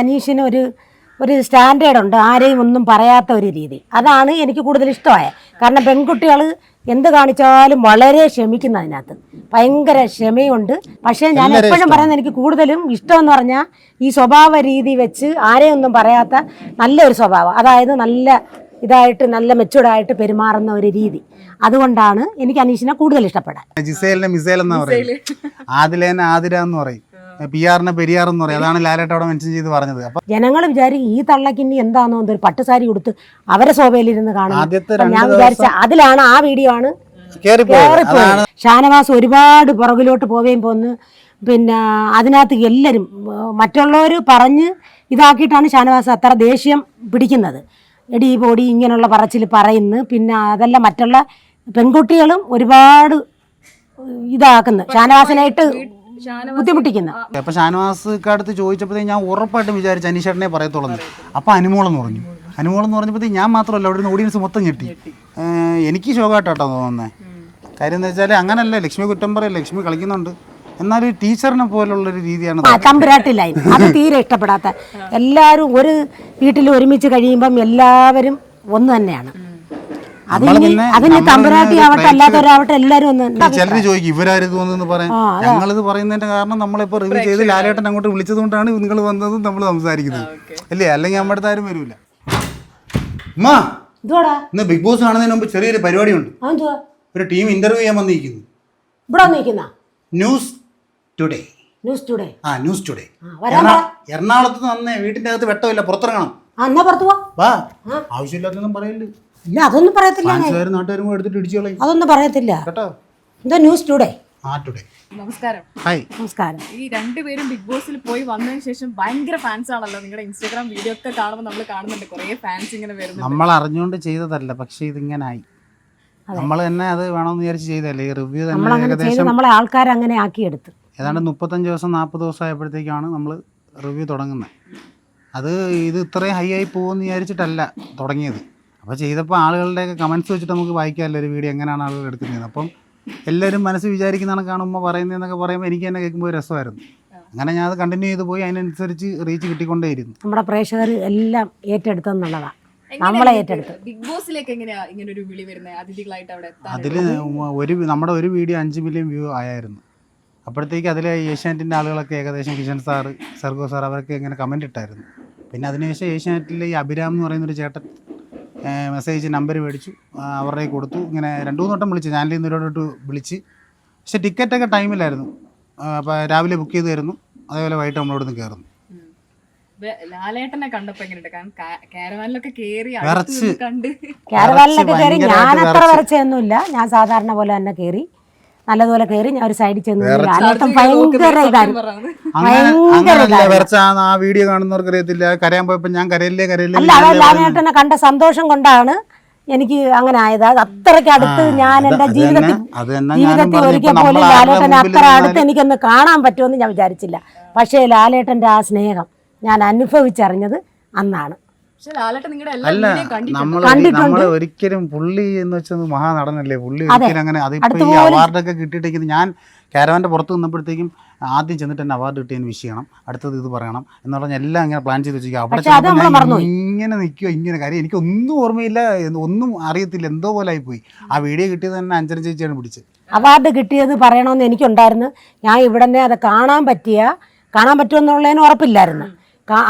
അനീഷിന് ഒരു ഒരു സ്റ്റാൻഡേർഡ് ഉണ്ട്. ആരെയും ഒന്നും പറയാത്ത ഒരു രീതി. അതാണ് എനിക്ക് കൂടുതൽ ഇഷ്ടമായ. കാരണം പെൺകുട്ടികൾ എന്ത് കാണിച്ചാലും വളരെ ക്ഷമിക്കുന്ന അതിനകത്ത്. ഭയങ്കര ക്ഷമയുണ്ട്. പക്ഷേ ഞാൻ എപ്പോഴും പറയുന്നത് എനിക്ക് കൂടുതലും ഇഷ്ടമെന്ന് പറഞ്ഞാൽ ഈ സ്വഭാവ രീതി വെച്ച് ആരെയും ഒന്നും പറയാത്ത നല്ലൊരു സ്വഭാവം. അതായത് നല്ല ഇതായിട്ട് നല്ല മെച്ചൂർഡായിട്ട് പെരുമാറുന്ന ഒരു രീതി. അതുകൊണ്ടാണ് എനിക്ക് അനീഷിനെ കൂടുതൽ ഇഷ്ടപ്പെടാൻ. ജിസേലിനെ മിസേൽ എന്ന് പറയും ആദിലേനെ ആതിര എന്ന് പറയും. പി ആറിനെ പെരിയാർ എന്ന് പറയും. അതാണ് ലാലേട്ട അവിടെ മെൻഷൻ ചെയ്ത് പറഞ്ഞത്. അപ്പൊ ജനങ്ങൾ വിചാരിക്കും ഈ തള്ളക്കിനി എന്താണോ എന്തൊരു പട്ടുസാരി കൊടുത്ത് അവരെ ശോഭയിലിരുന്ന് രണ്ട് ഞാൻ വിചാരിച്ച അതിലാണ് ആ വീഡിയോ ആണ്. ഷാനവാസ് ഒരുപാട് പുറകിലോട്ട് പോവുകയും പോന്ന്. പിന്നെ അതിനകത്ത് എല്ലാവരും മറ്റുള്ളവർ പറഞ്ഞ് ഇതാക്കിയിട്ടാണ് ഷാനവാസ് അത്ര ദേഷ്യം പിടിക്കുന്നത്. എടി പൊടി ഇങ്ങനെയുള്ള പറച്ചിൽ പറയുന്നു. പിന്നെ അതല്ല മറ്റുള്ള പെൺകുട്ടികളും ഒരുപാട് ഇതാക്കുന്നു. ഷാനവാസിനായിട്ട് ബുദ്ധിമുട്ടിക്കുന്നു. അപ്പൊ ഷാനവാസ് അടുത്ത് ചോദിച്ചപ്പോഴത്തേക്ക് ഞാൻ ഉറപ്പായിട്ടും വിചാരിച്ചു അനീഷേട്ടനെ പറയത്തുള്ളൂ അപ്പൊ അനുമോളെന്ന് പറഞ്ഞു. അനുമോളെന്ന് പറഞ്ഞപ്പോഴത്തേക്ക് ഞാൻ മാത്രമല്ല അവിടെ നിന്ന് ഓഡിയൻസ് മൊത്തം ഞെട്ടി. എനിക്ക് ശോകമായിട്ടാട്ടോ തോന്നുന്നത് കാര്യം എന്ന് വെച്ചാൽ അങ്ങനല്ല ലക്ഷ്മി കുറ്റം പറയല്ല ലക്ഷ്മി കളിക്കുന്നുണ്ട്. എന്നാൽ ടീച്ചറിനെ പോലുള്ള ഒരു രീതിയാണ് തമ്പുരാട്ടിലായി തമ്പുരാട്ടി ലൈൻ അത് തീരെ ഇഷ്ടപ്പെടാത്ത. എല്ലാവരും ഒരു വീട്ടിൽ ഒരുമിച്ച് കഴിയുമ്പം എല്ലാവരും ഒന്ന് തന്നെയാണ് അത് നമ്മൾ ഇനി പിന്നെ- അതിന് തമ്പുരാട്ടി ആവട്ടെ അല്ലാത്തവരാവട്ടെ എല്ലാവരും ഒന്ന് ചിലര് ചോദിക്കും ഇവരായിരുന്നു തോന്നുന്നു പറയാൻ? ഞങ്ങളിത് പറയുന്നതിന്റെ കാരണം നമ്മളിപ്പോ റിവ്യൂ ചെയ്ത് ലാലേട്ടൻ അങ്ങോട്ട് വിളിച്ചതുകൊണ്ടാണ് നിങ്ങൾ വന്നതും നമ്മൾ സംസാരിക്കുന്നത്. അല്ലേ? അല്ലെങ്കിൽ നമ്മുടെ ആരും വരൂല. ഇന്ന് ബിഗ് ബോസ് കാണുന്നതിന് മുമ്പ് ചെറിയൊരു പരിപാടിയുണ്ട്. ഒരു ടീം ഇന്റർവ്യൂ ചെയ്യാൻ വന്നിരിക്കുന്നു. ഇവിടെ ന്യൂസ് ടുഡേ ന്യൂസ് ടുഡേ ആ ന്യൂസ് ടുഡേ എറണാകുളത്ത് നിന്ന് വന്നേ വീട്ടിന്റെ അകത്ത് വെട്ടമില്ല പുറത്തിറങ്ങണം. എന്നാ പുറത്തു വാ. ആവശ്യമില്ലാത്തൊന്നും പറയല്ലേ. ഇല്ല അതൊന്നും പറയത്തില്ല ഞാൻ. ഫാൻസുകാരും നാട്ടുകാരും കൂടെ എടുത്തിട്ട് ഇടിച്ചു കളയും അതൊന്നും പറയത്തില്ല. കേട്ടോ? എന്താ ന്യൂസ് ടുഡേ ആ ടുഡേ നമസ്കാരം. ഹായ് നമസ്കാരം. ഈ രണ്ടുപേരും ബിഗ് ബോസിൽ പോയി വന്നതിന് ശേഷം ഭയങ്കര ഫാൻസ് ആണല്ലോ നിങ്ങളുടെ ഇൻസ്റ്റാഗ്രാം വീഡിയോ ഒക്കെ കാണുമ്പോൾ നമ്മൾ കാണുന്നുണ്ട്. കുറേ ഫാൻസ് ഇങ്ങനെ വരുന്നു നമ്മൾ അറിഞ്ഞുകൊണ്ട് ചെയ്തതല്ല പക്ഷെ ഇതിങ്ങനായി. നമ്മൾ തന്നെ അത് വേണമെന്ന് വിചാരിച്ച് ചെയ്തല്ലേ ഈ റിവ്യൂ തന്നെ നമ്മളങ്ങനെ ചെയ്ത് ഏകദേശം നമ്മളെ ആൾക്കാർ അങ്ങനെ ആക്കിയെടുത്ത്. ഏതാണ്ട് മുപ്പത്തഞ്ച് ദിവസം നാൽപ്പത് ദിവസം ആയപ്പോഴത്തേക്കാണ് നമ്മൾ റിവ്യൂ തുടങ്ങുന്നത് അത് ഇത് ഇത്രയും ഹൈ ആയി പോകുമെന്ന് വിചാരിച്ചിട്ടല്ല തുടങ്ങിയത്. അപ്പോൾ ചെയ്തപ്പോൾ ആളുകളുടെയൊക്കെ കമൻസ് വെച്ചിട്ട് നമുക്ക് വായിക്കാമല്ലോ ഒരു വീഡിയോ എങ്ങനെയാണ് ആളുകൾ എടുക്കുന്നത് അപ്പം എല്ലാവരും മനസ്സ് വിചാരിക്കുന്നതാണ് കാണുമ്പോൾ പറയുന്നതെന്നൊക്കെ പറയുമ്പോൾ എനിക്ക് തന്നെ കേൾക്കുമ്പോൾ ഒരു രസമായിരുന്നു. അങ്ങനെ ഞാൻ അത് കണ്ടിന്യൂ ചെയ്ത് പോയി അതിനനുസരിച്ച് റീച്ച് കിട്ടിക്കൊണ്ടേയിരുന്നു. നമ്മുടെ പ്രേക്ഷകർ എല്ലാം ഏറ്റെടുത്തെന്നുള്ളതാണ് നമ്മളെ ഏറ്റെടുത്ത് ബിഗ് ബോസിലേക്ക് എങ്ങനെയാ ഇങ്ങനെ ഒരു വിളി വരുന്നത് അതിഥികളായിട്ട് അവിടെ അതിൽ ഒരു നമ്മുടെ ഒരു വീഡിയോ അഞ്ച് മില്യൺ വ്യൂ ആയായിരുന്നു. അപ്പോഴത്തേക്ക് അതിൽ ഏഷ്യാനെറ്റിന്റെ ആളുകളൊക്കെ ഏകദേശം കിഷൻ സാറ് സർഗോ സാർ അവരൊക്കെ ഇങ്ങനെ കമന്റ് ഇട്ടായിരുന്നു. പിന്നെ അതിനുശേഷം ഏഷ്യാനെറ്റിൽ ഈ അഭിരാം എന്ന് പറയുന്ന ഒരു ചേട്ടൻ മെസ്സേജ് നമ്പർ മേടിച്ചു. അവരുടെ കൊടുത്തു. ഇങ്ങനെ രണ്ടു മൂന്ന് വട്ടം വിളിച്ചു ചാനലിൽ നിന്ന് ഒരുപാട് വിളിച്ച്. പക്ഷെ ടിക്കറ്റൊക്കെ ടൈമിലായിരുന്നു. അപ്പോൾ രാവിലെ ബുക്ക് ചെയ്ത് തരുന്നു അതേപോലെ വൈകിട്ട് നമ്മളോട് നിന്ന് കയറുന്നു ലാലേട്ടനെ കണ്ടപ്പോ എങ്ങനെയുണ്ട്? കാരണം കാരവാനിലൊക്കെ കേറി കണ്ട്. കാരവാനിലൊക്കെ കയറി ഞാൻ അത്ര. വരച്ചൊന്നുമില്ല. ഞാൻ സാധാരണ പോലെ തന്നെ കയറി നല്ലതുപോലെ കയറി ഞാൻ ഒരു സൈഡിൽ ചെന്ന് ഭയങ്കര ഇതായിരുന്നു ഭയങ്കര ഇതായിരുന്നു. ആ വീഡിയോ കാണുന്നവർക്ക് അറിയത്തില്ല. കരയാൻ പോയപ്പോൾ ഞാൻ കരയില്ലേ കരയില്ലേ അല്ല അത് ലാലേട്ടനെ കണ്ട സന്തോഷം കൊണ്ടാണ് എനിക്ക് അങ്ങനെ ആയത്. അത് അത്രയ്ക്ക് അടുത്ത് ഞാൻ എന്റെ ജീവിതത്തിൽ ജീവിതത്തിൽ ഒരിക്കൽ പോലും ലാലേട്ടനെ അത്ര അടുത്ത് എനിക്കൊന്ന് കാണാൻ പറ്റുമെന്ന് ഞാൻ വിചാരിച്ചില്ല. പക്ഷേ ലാലേട്ടന്റെ ആ സ്നേഹം ഞാൻ അനുഭവിച്ചറിഞ്ഞത് അന്നാണ്. അല്ല നമ്മൾ നമ്മൾ ഒരിക്കലും പുള്ളി എന്ന് വെച്ചത് മഹാനടനല്ലേ? പുള്ളി ഒരിക്കലും അങ്ങനെ അതിപ്പോ ഈ അവാർഡൊക്കെ കിട്ടിയിട്ടേക്ക് ഞാൻ കാരവാന്റെ പുറത്ത് നിന്നപ്പോഴത്തേക്കും ആദ്യം ചെന്നിട്ട് തന്നെ അവാർഡ് കിട്ടിയതിന് വിഷ് ചെയ്യണം. അടുത്തത് ഇത് പറയണം എന്ന് പറഞ്ഞാൽ എല്ലാം ഇങ്ങനെ പ്ലാൻ ചെയ്ത് വെച്ചിരിക്കും. അവിടെ ചെന്നപ്പോൾ. ഇങ്ങനെ നിൽക്കുക ഇങ്ങനെ കാര്യം. എനിക്ക് ഒന്നും ഓർമ്മയില്ല ഒന്നും അറിയത്തില്ല എന്തോ പോലെ ആയിപ്പോയി. ആ വീഡിയോ കിട്ടിയത് തന്നെ അഞ്ചര ചേച്ചിയാണ് പിടിച്ചത്. അവാർഡ് കിട്ടിയത് പറയണമെന്ന് എനിക്കുണ്ടായിരുന്നു. ഞാൻ ഇവിടെ അത് കാണാൻ പറ്റിയ കാണാൻ പറ്റുമെന്നുള്ളതിന് ഉറപ്പില്ലായിരുന്നു.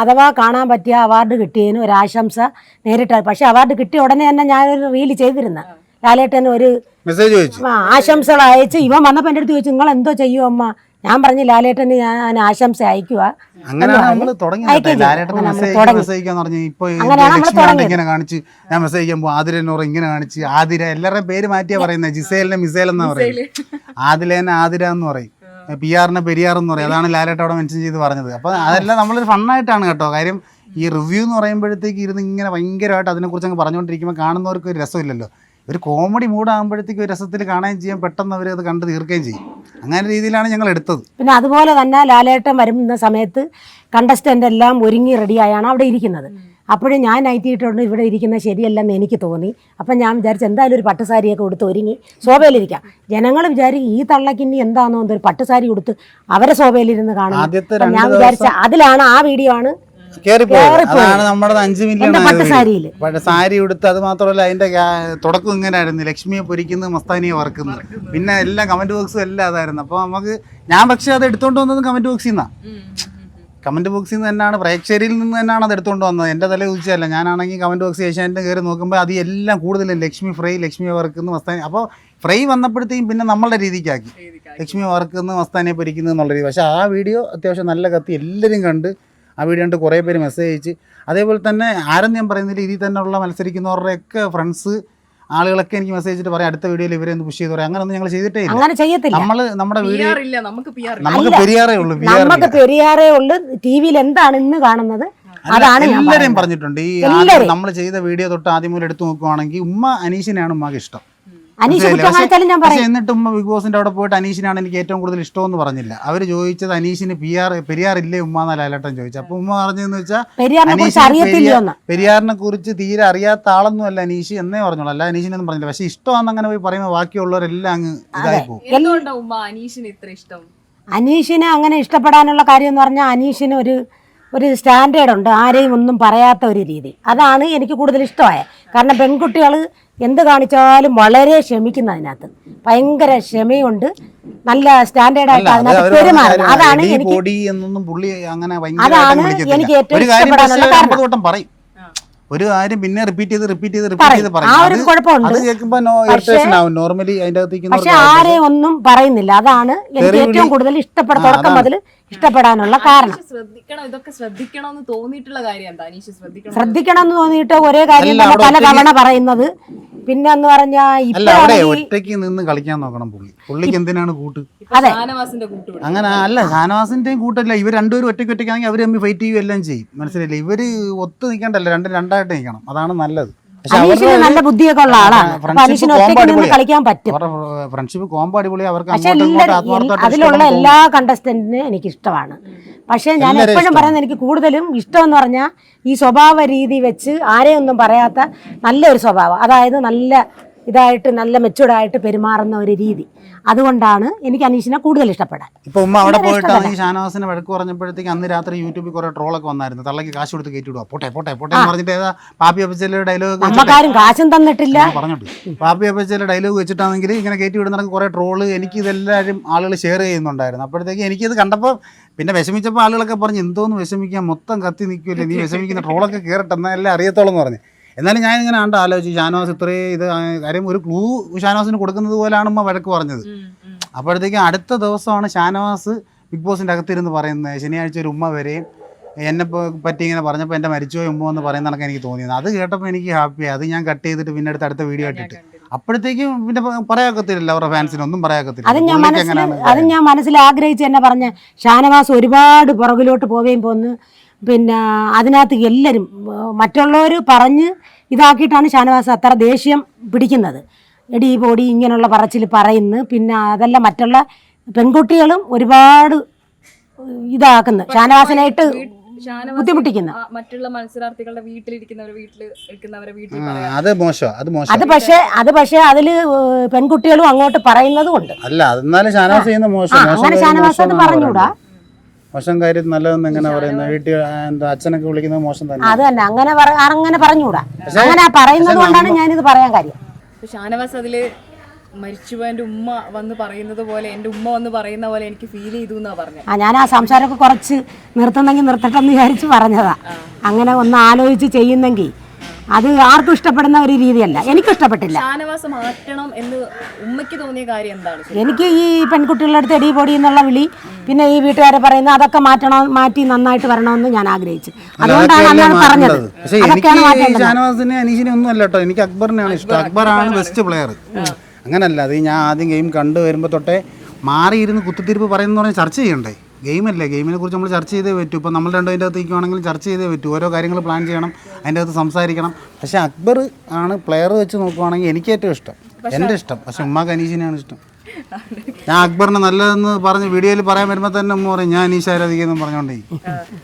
അഥവാ കാണാൻ പറ്റിയ അവാർഡ് കിട്ടിയതിന് ഒരു ആശംസ നേരിട്ട് പക്ഷെ അവാർഡ് കിട്ടിയ ഉടനെ തന്നെ ഞാനൊരു റീൽ ചെയ്തിരുന്നു. ലാലേട്ടന് ഒരു മെസ്സേജ് ആശംസകൾ അയച്ച് ഇവൻ വന്നപ്പോൾ എന്റെ അടുത്ത് ചോദിച്ചു നിങ്ങൾ എന്തോ ചെയ്യൂ അമ്മ? ഞാൻ പറഞ്ഞു ലാലേട്ടന് ഞാൻ ആശംസ അയക്കുക. ഇങ്ങനെ കാണിച്ച് ഞാൻ മെസ്സേജ് ചെയ്യുമ്പോൾ ആതിര എന്നോറ് ഇങ്ങനെ കാണിച്ച്. ആതിര എല്ലാവരുടെയും പേര് മാറ്റിയാ പറയുന്നത് ജിസേലിനെ മിസേൽ എന്നാ പറയുന്നത് ആദിലേനെ ആതിര എന്ന് പറയും. പി ആറിന് പെരിയാർ എന്ന് പറയും. അതാണ് ലാലേട്ട അവിടെ മെൻഷൻ ചെയ്ത് പറഞ്ഞത്. അപ്പൊ അതെല്ലാം നമ്മളൊരു ഫണ്ണായിട്ടാണ് കേട്ടോ. കാര്യം ഈ റിവ്യൂ എന്ന് പറയുമ്പോഴത്തേക്ക് ഇരുന്ന് ഇങ്ങനെ ഭയങ്കരമായിട്ട് അതിനെക്കുറിച്ച് അങ്ങ് പറഞ്ഞുകൊണ്ടിരിക്കുമ്പോൾ കാണുന്നവർക്ക് ഒരു രസമില്ലല്ലോ. ഒരു കോമഡി മൂഡാകുമ്പോഴത്തേക്ക് ഒരു രസത്തിൽ കാണുകയും ചെയ്യാൻ പെട്ടെന്ന് അവർ അത് കണ്ട് തീർക്കുകയും ചെയ്യും. അങ്ങനെ രീതിയിലാണ് ഞങ്ങൾ എടുത്തത്. പിന്നെ അതുപോലെ തന്നെ ലാലേട്ടൻ വരുന്ന സമയത്ത് കണ്ടസ്റ്റന്റ് എല്ലാം ഒരുങ്ങി റെഡിയായാണ് അവിടെ ഇരിക്കുന്നത്. അപ്പോഴും ഞാൻ നൈറ്റ് ഇട്ടുകൊണ്ട് ഇവിടെ ഇരിക്കുന്ന ശരിയല്ലെന്ന് എനിക്ക് തോന്നി. അപ്പം ഞാൻ വിചാരിച്ചു എന്തായാലും ഒരു പട്ടുസാരിയൊക്കെ കൊടുത്ത് ഒരുങ്ങി ശോഭയിലിരിക്കാം ജനങ്ങൾ വിചാരിക്കും ഈ തള്ളക്കിനി എന്താണോ എന്തൊരു പട്ടുസാരി കൊടുത്ത് അവരെ ശോഭയിലിരുന്ന് രണ്ട് ഞാൻ വിചാരിച്ച അതിലാണ് ആ വീഡിയോ ആണ്. അതാണ് നമ്മുടെ അഞ്ചു മില്യൺ സാരി ഉടുത്ത് അത് മാത്രമല്ല അതിന്റെ തുടക്കം ഇങ്ങനെയായിരുന്നു ലക്ഷ്മിയെ പൊരിക്കുന്നത് മസ്താനിയെ വറക്കുന്നത് പിന്നെ എല്ലാം കമന്റ് ബോക്സും എല്ലാം അതായിരുന്നു. അപ്പൊ നമുക്ക് ഞാൻ പക്ഷെ അത് എടുത്തോണ്ട് വന്നത് കമന്റ് ബോക്സിൽ നിന്നാ. കമന്റ് ബോക്സിൽ നിന്ന് തന്നെയാണ് പ്രേക്ഷകരിൽ നിന്ന് തന്നെയാണ് അത് എടുത്തുകൊണ്ട് വന്നത്. എന്റെ തല കുതിച്ചല്ല ഞാനാണെങ്കിൽ കമന്റ് ബോക്സ് ഏഷ്യാനെറ്റ് കയറി നോക്കുമ്പോൾ അത് എല്ലാം കൂടുതലും ലക്ഷ്മി ഫ്രൈ ലക്ഷ്മി വറുക്കുന്നു മസ്താനി അപ്പോൾ ഫ്രൈ വന്നപ്പോഴത്തേക്കും പിന്നെ നമ്മളുടെ രീതിക്കാക്കി. ലക്ഷ്മി വർക്ക് എന്ന് മസ്താനെ പൊരിക്കുന്നത് എന്നുള്ള രീതി. പക്ഷേ ആ വീഡിയോ അത്യാവശ്യം നല്ല കത്തി എല്ലാവരും കണ്ട് ആ വീഡിയോ കണ്ട് കുറേ പേര് മെസ്സേജ് അയച്ച്. അതേപോലെ തന്നെ ആരും ഞാൻ പറയുന്നില്ല ഇതിൽ തന്നെയുള്ള മത്സരിക്കുന്നവരുടെയൊക്കെ ഫ്രണ്ട്സ് ആളുകളൊക്കെ എനിക്ക് മെസ്സേജ് ചെയ്തിട്ട് പറയാം അടുത്ത വീഡിയോയിൽ ഇവരെ ഒന്ന് പുഷ് ചെയ്ത് പറയാം. അങ്ങനെയൊന്നും ഞങ്ങൾ ചെയ്തിട്ടേ ഇല്ല. അങ്ങനെ ചെയ്യത്തില്ല. നമ്മൾ നമ്മുടെ വീഡിയോ നമുക്ക് പെരിയാറേ ഉള്ളൂ നമുക്ക് പെരിയാറേ ഉള്ളൂ. ടി വിയിൽ എന്താണ് ഇന്ന് കാണുന്നത്? അതാണ് ഞാൻ എല്ലാരെയും പറഞ്ഞിട്ടുണ്ട്. ഈ നമ്മൾ ചെയ്ത വീഡിയോ തൊട്ട് ആദ്യം മുതൽ എടുത്തു നോക്കുവാണെങ്കിൽ ഉമ്മ അനീഷിനെയാണ് ഉമ്മക്ക് ഇഷ്ടം. അനീഷ് മനസ്സിലായില്ലേ? കുറ്റം ഞാൻ പറയും. എന്നിട്ട് ഉമ്മ ബിഗ് ബോസിന്റെ അവിടെ പോയിട്ട് അനീഷിനാണ് എനിക്ക് ഏറ്റവും കൂടുതൽ ഇഷ്ടമെന്ന് പറഞ്ഞില്ല. അവർ ചോദിച്ചത് അനീഷിന് പി ആർ പെരിയാർ ഇല്ലേ ഉമ്മ എന്ന ലാലേട്ടൻ ചോദിച്ചു അപ്പൊ ഉമ്മ പറഞ്ഞതെന്ന് വെച്ചാൽ പെരിയാറിനെ കുറിച്ച് തീരെ അറിയാത്ത ആളൊന്നും അല്ല അനീഷ് എന്നേ പറഞ്ഞോളൂ. അല്ല അനീഷിനൊന്നും പറഞ്ഞില്ല. പക്ഷെ ഇഷ്ടമാണെന്ന് അങ്ങനെ പോയി പറയുമ്പോൾ ബാക്കിയുള്ളവരെല്ലാം അങ്ങ് ഇതായി പോകും. അനീഷിന് ഇത്ര ഇഷ്ടം? അനീഷിനെ അങ്ങനെ ഇഷ്ടപ്പെടാനുള്ള കാര്യം എന്ന് പറഞ്ഞാൽ അനീഷിന് ഒരു ഒരു സ്റ്റാൻഡേർഡ് ഉണ്ട് ആരെയും ഒന്നും പറയാത്ത ഒരു രീതി. അതാണ് എനിക്ക് കൂടുതൽ ഇഷ്ടമായ കാരണം പെൺകുട്ടികൾ എന്ത് കാണിച്ചാലും വളരെ ക്ഷമിക്കുന്ന അതിനകത്ത്. ഭയങ്കര ക്ഷമയുണ്ട്. നല്ല സ്റ്റാൻഡേർഡ് ആയിട്ട് അത് അതിനകത്ത് പെരുമാറുന്നത് അതാണ് എനിക്ക് അതാണ് എനിക്ക് ഏറ്റവും ഒരു കാര്യം ഇഷ്ടപ്പെടാനുള്ള പക്ഷേ കാരണം. ഒരു കാര്യം പിന്നെ റിപ്പീറ്റ് ചെയ്ത് റിപ്പീറ്റ് ചെയ്ത് റിപ്പീറ്റ് ചെയ്ത് പറയും. അത് ആവും. നോർമലി അതിന്റെ അകത്തേക്ക് പക്ഷെ ആരെയും ഒന്നും പറയുന്നില്ല. അതാണ് എനിക്ക് ഏറ്റവും കൂടുതൽ ഇഷ്ടപ്പെട തുടക്കം മുതൽ ഇഷ്ടപ്പെടാനുള്ള കാരണം. ശ്രദ്ധിക്കണം ഇതൊക്കെ ശ്രദ്ധിക്കണം എന്ന് തോന്നിയിട്ടുള്ള കാര്യം എന്താ? അനീഷ് ശ്രദ്ധിക്കണം. ശ്രദ്ധിക്കണം എന്ന് തോന്നിയിട്ട് ഒരേ കാര്യം നമ്മൾ പല തവണ പറയുന്നത്. പിന്നെ എന്ന് പറഞ്ഞാ അല്ല അവിടെ ഇപ്പോഴാണെങ്കിൽ ഒറ്റയ്ക്ക് നിന്ന് കളിക്കാൻ നോക്കണം പുള്ളി. പുള്ളിക്ക് എന്തിനാണ് കൂട്ട്? അതെ. അങ്ങനെ അല്ല ഷാനവാസിന്റെയും കൂട്ടല്ല. ഇവർ രണ്ടുപേരും ഒറ്റയ്ക്ക് ഒറ്റയ്ക്കാണെങ്കിൽ അവർ തമ്മിൽ ഫൈറ്റ് ചെയ്യുകയും എല്ലാം ചെയ്യും. മനസ്സിലായില്ലേ? ഇവർ ഒത്തു നിൽക്കണ്ടല്ലോ രണ്ടും രണ്ടായിട്ട് നിൽക്കണം. അതാണ് നല്ലത്. അനീഷിന് നല്ല ബുദ്ധിയൊക്കെ ഉള്ള ആളാണ്. അപ്പൊ അനീഷിന് ഒറ്റയ്ക്ക് നിന്ന് കളിക്കാൻ പറ്റും. ഫ്രണ്ട്ഷിപ്പ് കോമ്പോ അടിപൊളി അവർക്ക് പക്ഷെ അതിലുള്ള എല്ലാ കണ്ടസ്റ്റന്റിനും എനിക്ക് ഇഷ്ടമാണ്. പക്ഷെ ഞാൻ എപ്പോഴും പറയുന്നത് എനിക്ക് കൂടുതലും ഇഷ്ടം എന്ന് പറഞ്ഞാൽ ഈ സ്വഭാവ രീതി വെച്ച് ആരെയൊന്നും പറയാത്ത നല്ലൊരു സ്വഭാവം. അതായത് നല്ല ഇതായിട്ട് നല്ല മെച്ചൂർഡായിട്ട് പെരുമാറുന്ന ഒരു രീതി. അതുകൊണ്ടാണ് എനിക്ക് അനീഷിനെ കൂടുതൽ ഇഷ്ടപ്പെടാൻ. ഇപ്പൊ ഉമ്മ അവിടെ പോയിട്ട് ഷാനവാസിന്റെ ഈ ഷാനവാസിനെ വഴക്ക് പറഞ്ഞപ്പോഴത്തേക്ക് അന്ന് രാത്രി യൂട്യൂബിൽ കുറെ ട്രോളൊക്കെ വന്നായിരുന്നു. തള്ളക്ക് കാശ് കൊടുത്ത് കയറ്റി വിടുക പോട്ടെ പോട്ടെ പോട്ടെ എന്ന് പറഞ്ഞിട്ട് ഏതാ പാപ്പി അപ്പച്ചയിലെ ഡയലോഗ് നമ്മക്കാരും കാശും തന്നിട്ടില്ല. പറഞ്ഞിട്ട്. പാപ്പി അപ്പച്ചയിലെ ഡയലോഗ് വെച്ചിട്ടാണെങ്കിൽ ഇങ്ങനെ കയറ്റി വിടുന്ന കുറെ ട്രോൾ എനിക്ക് ഇതെല്ലാവരും ആളുകൾ ഷെയർ ചെയ്യുന്നുണ്ടായിരുന്നു. അപ്പോഴത്തേക്ക് എനിക്കിത് കണ്ടപ്പോൾ പിന്നെ വിഷമിച്ചപ്പോൾ ആളുകളൊക്കെ പറഞ്ഞു എന്തോന്ന് വിഷമിക്കാൻ? മൊത്തം കത്തി നിൽക്കില്ലേ നീ വിഷമിക്കുന്ന ട്രോളൊക്കെ കയറട്ടെ എല്ലാം അറിയത്തോളം എന്ന് പറഞ്ഞു. എന്നാലും ഞാൻ ഇങ്ങനെ ആണ്ട് ആലോചിച്ചു ഷാനവാസ് ഇത്രയും ഇത് കാര്യം ഒരു ക്ലൂ ഷാനവാസിന് കൊടുക്കുന്നത് പോലെയാണ് ഉമ്മ വഴക്ക് പറഞ്ഞത്. അപ്പോഴത്തേക്കും അടുത്ത ദിവസമാണ് ഷാനവാസ് ബിഗ് ബോസിന്റെ അകത്തിരുന്ന് പറയുന്നത് ശനിയാഴ്ച ഒരു ഉമ്മ വരെയും എന്നെ പറ്റി ഇങ്ങനെ പറഞ്ഞപ്പോൾ എന്റെ മരിച്ചോ ഉമ്മ എന്ന് പറയുന്ന കണക്ക് എനിക്ക് തോന്നിയത്. അത് കേട്ടപ്പോൾ എനിക്ക് ഹാപ്പിയായി അത് ഞാൻ കട്ട് ചെയ്തിട്ട് പിന്നെ അടുത്ത് അടുത്ത വീഡിയോ ഇട്ടിട്ട്. അപ്പോഴത്തേക്കും പിന്നെ പറയാക്കത്തില്ല അവരുടെ ഫാൻസിന് ഒന്നും പറയാക്കത്തില്ല. അത് ഞാൻ മനസ്സിൽ അത് ഞാൻ മനസ്സിൽ ആഗ്രഹിച്ച് തന്നെ പറഞ്ഞ ഷാനവാസ് ഒരുപാട് പുറകിലോട്ട് പോവുകയും പോന്ന്. പിന്നെ അതിനകത്ത് എല്ലാവരും മറ്റുള്ളവർ പറഞ്ഞ് ഇതാക്കിയിട്ടാണ് ഷാനവാസ് അത്ര ദേഷ്യം പിടിക്കുന്നത്. എടി പൊടി ഇങ്ങനെയുള്ള പറച്ചിൽ പറയുന്നു. പിന്നെ അതല്ല മറ്റുള്ള പെൺകുട്ടികളും ഒരുപാട് ഇതാക്കുന്നു. ഷാനവാസിനായിട്ട് ഷാനവാസ് ബുദ്ധിമുട്ടിക്കുന്നു. മറ്റുള്ള മത്സരാർത്ഥികളുടെ വീട്ടിലിരിക്കുന്നവരെ വീട്ടിൽ ഇരിക്കുന്നവരെ വീട്ടിൽ അത് മോശം അത് മോശം. അത് പക്ഷേ അത് പക്ഷേ അതിൽ പെൺകുട്ടികളും അങ്ങോട്ട് പറയുന്നതും ഉണ്ട് അല്ല എന്നാലും ഷാനവാസ് ചെയ്യുന്ന മോശം അങ്ങനെ ഷാനവാസ് അത് പറഞ്ഞുകൂടാ. മോശം കാര്യം നല്ലതെന്ന് എങ്ങനെ പറയുന്നത് വീട്ടിൽ എന്താ അച്ഛനൊക്കെ വിളിക്കുന്നത് മോശം തന്നെ. അത് തന്നെ. അങ്ങനെ പറ- അങ്ങനെ പറഞ്ഞുകൂടാ. അങ്ങനെ പറയുന്നത് കൊണ്ടാണ് ഞാനിത് പറയാൻ കാര്യം. ഇപ്പൊ ഷാനവാസ് അതിൽ മരിച്ചുപോയ എന്റെ ഉമ്മ വന്ന് പറയുന്നത് പോലെ എന്റെ ഉമ്മ വന്ന് പറയുന്ന പോലെ എനിക്ക് ഫീൽ ചെയ്തു എന്നാ പറഞ്ഞത്. ആ ഞാൻ ആ സംസാരമൊക്കെ കുറച്ച് നിർത്തുന്നെങ്കിൽ നിർത്തട്ടെന്ന് വിചാരിച്ച് പറഞ്ഞതാ. അങ്ങനെ ഒന്ന് ആലോചിച്ച് ചെയ്യുന്നെങ്കിൽ അത് ആർക്കും ഇഷ്ടപ്പെടുന്ന ഒരു രീതിയല്ല. എനിക്ക് ഇഷ്ടപ്പെട്ടില്ല. ഷാനവാസ് മാറ്റണം എന്ന് ഉമ്മയ്ക്ക് തോന്നിയ കാര്യം എന്താണ്? എനിക്ക് ഈ പെൺകുട്ടികളുടെ അടുത്ത് എടി പൊടി എന്നുള്ള വിളി പിന്നെ ഈ വീട്ടുകാരെ പറയുന്നത് അതൊക്കെ മാറ്റണം മാറ്റി നന്നായിട്ട് വരണമെന്ന് ഞാൻ ആഗ്രഹിച്ചു. അതുകൊണ്ടാണ് അന്നാണ് പറഞ്ഞത്. അതൊക്കെയാണ് ഷാനവാസിനെ അനീഷിനെ ഒന്നും അല്ല കേട്ടോ. എനിക്ക് അക്ബറിനെയാണ് ഇഷ്ടം. അക്ബറാണ് ബെസ്റ്റ് പ്ലെയർ അങ്ങനല്ല അത് ഞാൻ ആദ്യം ഗെയിം കണ്ടു വരുമ്പോൾ തൊട്ടേ മാറിയിരുന്ന് കുത്തിത്തിരിപ്പ് പറയുന്ന പറഞ്ഞാൽ ചർച്ച ചെയ്യണ്ടേ? ഗെയിമല്ലേ ഗെയിമിനെ കുറിച്ച് നമ്മൾ ചർച്ച ചെയ്തേ പറ്റൂ. ഇപ്പോൾ നമ്മൾ രണ്ടും അതിന്റെ അകത്ത് നിൽക്കുവാണെങ്കിൽ ചർച്ച ചെയ്തേ പറ്റൂ. ഓരോ കാര്യങ്ങൾ പ്ലാൻ ചെയ്യണം അതിന്റെ അകത്ത് സംസാരിക്കണം. പക്ഷേ അക്ബർ ആണ് പ്ലെയർ വെച്ച് നോക്കുവാണെങ്കിൽ എനിക്ക് ഏറ്റവും ഇഷ്ടം. എന്റെ ഇഷ്ടം. പക്ഷേ ഉമ്മാ കനീഷിനെയാണ് ഇഷ്ടം. ഞാൻ അക്ബറിനെ നല്ലതെന്ന് പറഞ്ഞ് വീഡിയോയിൽ പറയാൻ വരുമ്പോ തന്നെ പറയും ഞാൻ ഈ ആരാധിക്കുന്നു പറഞ്ഞോണ്ടേ.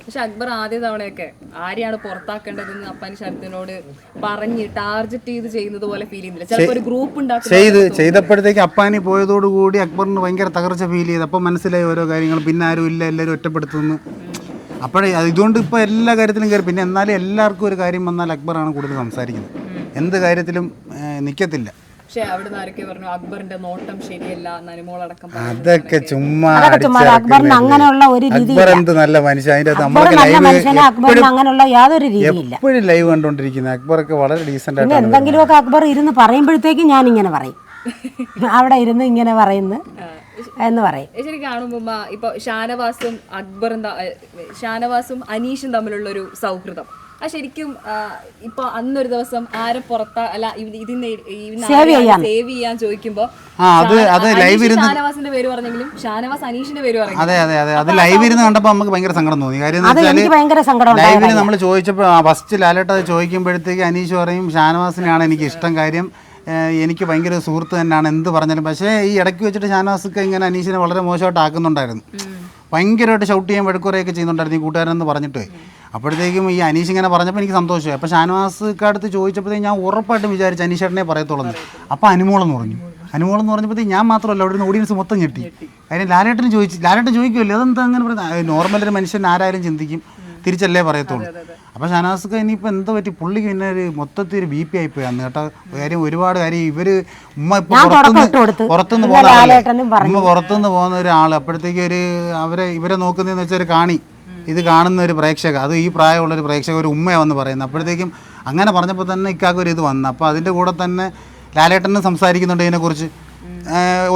പക്ഷെ അക്ബർ ആദ്യ തവണയൊക്കെ ആരെയാണ് പുറത്താക്കേണ്ടതെന്ന് അപ്പാൻ ശരത്തിനോട് പറഞ്ഞ് ടാർജറ്റ് ചെയ്ത് ചെയ്യുന്നത് പോലെ ഫീൽ ചെയ്യുന്നില്ല. ചിലപ്പോ ഒരു ഗ്രൂപ്പ് ചെയ്ത് ചെയ്തപ്പോഴത്തേക്ക് അപ്പാനി പോയതോടുകൂടി അക്ബറിന് ഭയങ്കര തകർച്ച ഫീൽ ചെയ്ത്. അപ്പം മനസ്സിലായി ഓരോ കാര്യങ്ങൾ പിന്നെ ആരും ഇല്ല എല്ലാവരും ഒറ്റപ്പെടുത്തുന്നു. അപ്പോഴേ ഇതുകൊണ്ട് ഇപ്പോൾ എല്ലാ കാര്യത്തിലും കയറി പിന്നെ എന്നാലും എല്ലാവർക്കും ഒരു കാര്യം വന്നാൽ അക്ബറാണ് കൂടുതൽ സംസാരിക്കുന്നത്. എന്ത് കാര്യത്തിലും നിൽക്കത്തില്ല പക്ഷെ അവിടെ ആരൊക്കെ പറഞ്ഞു അക്ബറിന്റെ നോട്ടം ശരിയല്ല നനിമോളടക്കം അതൊക്കെ ചുമ്മാ അതൊക്കെ ചുമ്മാ അടിച്ചിറക്കുന്നേ അക്ബറിന് ഉള്ളൂ. അങ്ങനെയുള്ള ഒരു രീതി അക്ബർ എന്ത് നല്ല മനുഷ്യൻ അതിന്റെ നമ്മളൊക്കെ ലൈവ് അക്ബറിന് അങ്ങനെയുള്ള യാതൊരു രീതിയില്ല. എപ്പോഴും ലൈവ് കണ്ടോണ്ടിരിക്കുന്നത് അക്ബറൊക്കെ വളരെ ഡീസന്റ് പിന്നെ ആയിട്ടാണ് എന്തെങ്കിലുമൊക്കെ അക്ബർ ഇരുന്ന് പറയുമ്പോഴത്തേക്കും ഞാൻ ഇങ്ങനെ പറയും. അവിടെ ഇരുന്ന് ഇങ്ങനെ പറയുന്നു എന്ന് പറയും. ശരി കാണുമ്പോ ഇപ്പൊ ഷാനവാസും അക്ബറും ഷാനവാസും അനീഷും തമ്മിലുള്ള ഒരു സൗഹൃദം. ആ ശരിക്കും ഇപ്പൊ അന്നൊരു ദിവസം ആരെ പുറത്താ അല്ല ഇതിന്. സേവ് ചെയ്യാൻ. ചോദിക്കുമ്പോ ഷാനവാസിന്റെ പേര് പറഞ്ഞെങ്കിലും ഷാനവാസ് അനീഷിന്റെ പേര് പറഞ്ഞു അതെ അതെ അതെ. അത് ലൈവ് ഇരുന്ന് കണ്ടപ്പോൾ നമുക്ക് ഭയങ്കര സങ്കടം തോന്നി. കാര്യം ലൈവിൽ നമ്മൾ ചോദിച്ചപ്പോൾ ഫസ്റ്റ് ലാലേട്ട അത് ചോദിക്കുമ്പോഴത്തേക്ക് അനീഷ് പറയും ഷാനവാസിനെയാണ് എനിക്ക് ഇഷ്ടം കാര്യം എനിക്ക് ഭയങ്കര സുഹൃത്ത് തന്നെയാണ് എന്ത് പറഞ്ഞാലും. പക്ഷേ ഈ ഇടയ്ക്ക് വെച്ചിട്ട് ഷാനവാസൊക്കെ ഇങ്ങനെ അനീഷിനെ വളരെ മോശമായിട്ട് ആക്കുന്നുണ്ടായിരുന്നു ഭയങ്കരമായിട്ട് ഷൗട്ട് ചെയ്യാൻ വഴക്കുറയൊക്കെ ചെയ്യുന്നുണ്ടായിരുന്നു ഈ കൂട്ടുകാരെന്ന് പറഞ്ഞിട്ട്. അപ്പോഴത്തേക്കും ഈ അനീഷ് ഇങ്ങനെ പറഞ്ഞപ്പോൾ എനിക്ക് സന്തോഷമായി. അപ്പോൾ ഷാനവാസ്ക്ക് അടുത്ത് ചോദിച്ചപ്പോഴത്തേക്ക് ഞാൻ ഉറപ്പായിട്ടും വിചാരിച്ചു അനീഷേട്ടനെ പറയത്തുള്ളൂ എന്ന്. അപ്പോൾ അനുമോളെന്ന് പറഞ്ഞു. അനുമോളെന്ന് പറഞ്ഞപ്പോഴത്തേക്ക് ഞാൻ മാത്രമല്ല അവിടെ നിന്ന് ഓഡിയൻസ് മൊത്തം ഞെട്ടി. അതിന് ലാലേട്ടൻ ചോദിച്ചു ലാലേട്ടൻ ചോദിക്കുമല്ലോ അതെന്താ അങ്ങനെ പറയുന്നത്? നോർമൽ ഒരു മനുഷ്യൻ ആരായാലും ചിന്തിക്കും. തിരിച്ചല്ലേ പറയത്തുള്ളൂ. അപ്പോൾ ഷാനാസ്ക്ക് ഇനിയിപ്പോൾ എന്താ പറ്റി? പുള്ളിക്ക് പിന്നെ ഒരു മൊത്തത്തിൽ ഒരു ബി പി ആയിപ്പോയി അന്ന് കേട്ടോ. കാര്യം ഒരുപാട് കാര്യം ഇവർ ഉമ്മ ഇപ്പോൾ പുറത്തുനിന്ന് പോകുന്ന. ഉമ്മ പുറത്തുനിന്ന് പോകുന്ന ഒരാൾ അപ്പോഴത്തേക്ക് ഒരു അവരെ ഇവരെ നോക്കുന്നതെന്ന് വെച്ചാൽ ഒരു കാണി. ഇത് കാണുന്ന ഒരു പ്രേക്ഷക. അത് ഈ പ്രായമുള്ള ഒരു പ്രേക്ഷക ഒരു ഉമ്മയാണെന്ന് പറയുന്നത്. അപ്പോഴത്തേക്കും അങ്ങനെ പറഞ്ഞപ്പോൾ തന്നെ ഇക്കാക്കൊരു ഇത് വന്നു. അപ്പോൾ അതിന്റെ കൂടെ തന്നെ ലാലേട്ടനും സംസാരിക്കുന്നുണ്ട് ഇതിനെക്കുറിച്ച്.